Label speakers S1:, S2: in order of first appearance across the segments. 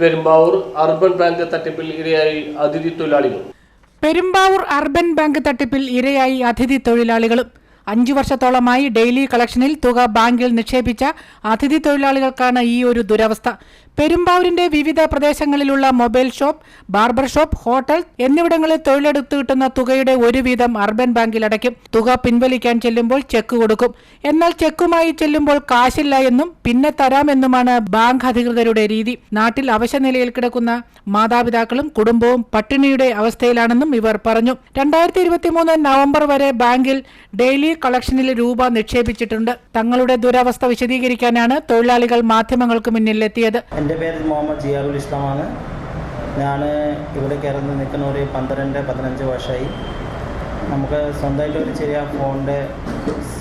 S1: Perumbavoor urban bank തട്ടിപ്പിൽ ഇരയായി അതിഥി തൊഴിലാളികൾ.
S2: പെരുമ്പാവൂർ അർബൻ ബാങ്ക് തട്ടിപ്പിൽ ഇരയായി അതിഥി തൊഴിലാളികളും. അഞ്ചു വർഷത്തോളമായി ഡെയിലി കളക്ഷനിൽ തുക ബാങ്കിൽ നിക്ഷേപിച്ച അതിഥി തൊഴിലാളികൾക്കാണ് ഈ ഒരു ദുരവസ്ഥ. പെരുമ്പാവൂരിന്റെ വിവിധ പ്രദേശങ്ങളിലുള്ള mobile shop barber shop hotel എന്നിവിടങ്ങളിൽ തൊഴിലെടുത്ത് കിട്ടുന്ന തുകയുടെ ഒരു വീതം അർബൻ ബാങ്കിൽ അടയ്ക്കും. തുക പിൻവലിക്കാൻ ചെല്ലുമ്പോൾ ചെക്ക് കൊടുക്കും. എന്നാൽ ചെക്കുമായി ചെല്ലുമ്പോൾ കാശില്ല എന്നും പിന്നെ തരാമെന്നുമാണ് ബാങ്ക് അധികൃതരുടെ രീതി. നാട്ടിൽ അവശനിലയിൽ കിടക്കുന്ന മാതാപിതാക്കളും കുടുംബവും പട്ടിണിയുടെ അവസ്ഥയിലാണെന്നും ഇവർ പറഞ്ഞു. രണ്ടായിരത്തി നവംബർ വരെ ബാങ്കിൽ ഡെയിലി കളക്ഷനിൽ രൂപ നിക്ഷേപിച്ചിട്ടുണ്ട്. തങ്ങളുടെ ദുരവസ്ഥ വിശദീകരിക്കാനാണ് തൊഴിലാളികൾ മാധ്യമങ്ങൾക്ക് മുന്നിൽ എത്തിയത്
S3: എന്റെ പേര് മുഹമ്മദ് ജിയാറുൽ ഇസ്ലാമാണ്. ഞാൻ ഇവിടെ കയറുന്ന നിൽക്കുന്ന ഒരു പന്ത്രണ്ട് പതിനഞ്ച് വർഷമായി. നമുക്ക് സ്വന്തമായിട്ട് ഒരു ചെറിയ ഫോണിന്റെ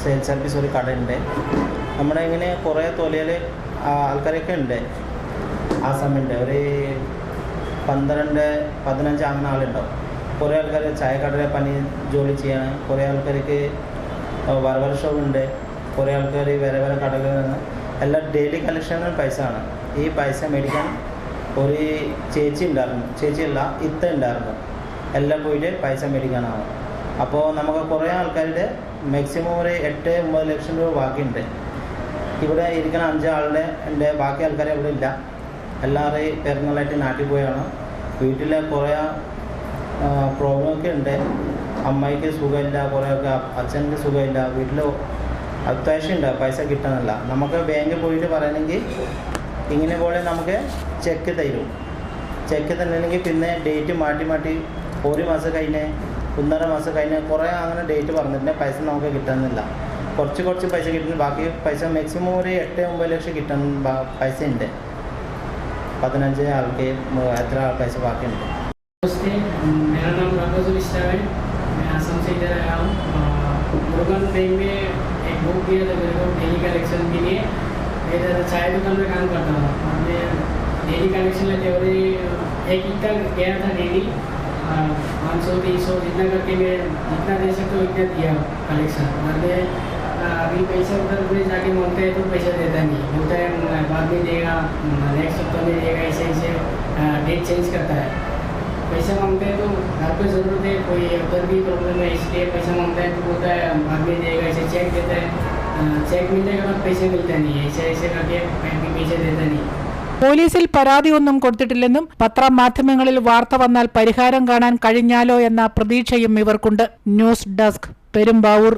S3: സെയിൽ സർവീസ് ഒരു കടയുണ്ട്. നമ്മുടെ ഇങ്ങനെ കുറേ തൊലയിൽ ആൾക്കാരൊക്കെ ഉണ്ട്. ആ സമയത്ത് ഒരു പന്ത്രണ്ട് പതിനഞ്ച് അങ്ങനെ ആളുണ്ടാവും. കുറേ ആൾക്കാർ ചായക്കടയിലെ പണി ജോലി ചെയ്യാണ്. കുറേ ആൾക്കാർക്ക് വരവര ഷോപ്പ് ഉണ്ട്. കുറേ ആൾക്കാർ വേറെ വേറെ കടകളിൽ നിന്ന് എല്ലാം ഡെയിലി കളക്ഷനും പൈസ ആണ് ഈ പൈസ മേടിക്കാൻ ഒരു ചേച്ചി ഉണ്ടായിരുന്നു. ചേച്ചിയല്ല ഇത്ത ഉണ്ടായിരുന്നു. എല്ലാം പോയിട്ട് പൈസ മേടിക്കാനാണ് അപ്പോൾ നമുക്ക് കുറേ ആൾക്കാരുടെ മാക്സിമം ഒരു എട്ട് ഒമ്പത് ലക്ഷം രൂപ ബാക്കിയുണ്ട്. ഇവിടെ ഇരിക്കുന്ന അഞ്ചാളുടെ എന്റെ ബാക്കി ആൾക്കാരെ ഇവിടെ ഇല്ല. എല്ലാവരെയും പെരുന്നാളായിട്ട് നാട്ടിൽ പോയാണ്. വീട്ടിലെ കുറേ പ്രോബ്ലമൊക്കെ ഉണ്ട്. അമ്മയ്ക്ക് സുഖമില്ല കുറേയൊക്കെ അച്ഛനക്ക് സുഖമില്ല വീട്ടിൽ അത്യാവശ്യമുണ്ട് പൈസ കിട്ടാനില്ല നമുക്ക് ബാങ്കിൽ പോയിട്ട് പറയണമെങ്കിൽ ഇങ്ങനെ പോലെ നമുക്ക് ചെക്ക് തരും ചെക്ക് തന്നില്ലെങ്കിൽ പിന്നെ ഡേറ്റ് മാറ്റി മാറ്റി ഒരു മാസം കഴിഞ്ഞ് ഒന്നര മാസം കഴിഞ്ഞ് കുറേ അങ്ങനെ ഡേറ്റ് പറഞ്ഞിട്ടുണ്ട് പൈസ നമുക്ക് കിട്ടുന്നില്ല കുറച്ച് കുറച്ച് പൈസ കിട്ടുന്നു ബാക്കി പൈസ മാക്സിമം ഒരു എട്ട് ഒമ്പത് ലക്ഷം കിട്ടാൻ ബാ- പൈസ ഉണ്ട് പതിനഞ്ച് ആൾക്ക് മു- എത്ര പൈസ ബാക്കിയുണ്ട്
S4: नमस्ते मेरा नाम रफाजुल इस्लाम है मैं आसाम से इधर आया हूँ मुर्गन बैंक में एक बुक दिया था मेरे को डेली कलेक्शन के लिए इधर चाय दुकान में काम करता हूँ और मैं डेली कलेक्शन लेते हुए एक इतना गया था डेली पाँच सौ तीन सौ जितना करके मैं जितना दे सकता हूँ इतना दिया कलेक्शन और मैं अभी पैसा उधर में जाके मांगते हैं तो पैसा देता नहीं बोलता है बाद में देगा नेक्स्ट सप्ताह में देगा ऐसे ऐसे डेट चेंज करता है पैसा मांगते हैं तो घर पे ज़रूरत है कोई उधर भी प्रॉब्लम है इसलिए पैसा मांगता है तो बोलता है बाद में देगा ऐसे चेक देता है अ, चेक मिलने के बाद पैसे मिलता नहीं है ऐसे ऐसे करके बैंक में पैसे देता नहीं
S2: പോലീസിൽ പരാതിയൊന്നും കൊടുത്തിട്ടില്ലെന്നും പത്രമാധ്യമങ്ങളിൽ വാർത്ത വന്നാൽ പരിഹാരം കാണാൻ കഴിഞ്ഞാലോ എന്ന പ്രതീക്ഷയും ഇവർക്കുണ്ട് ന്യൂസ് ഡെസ്ക് പെരുമ്പാവൂർ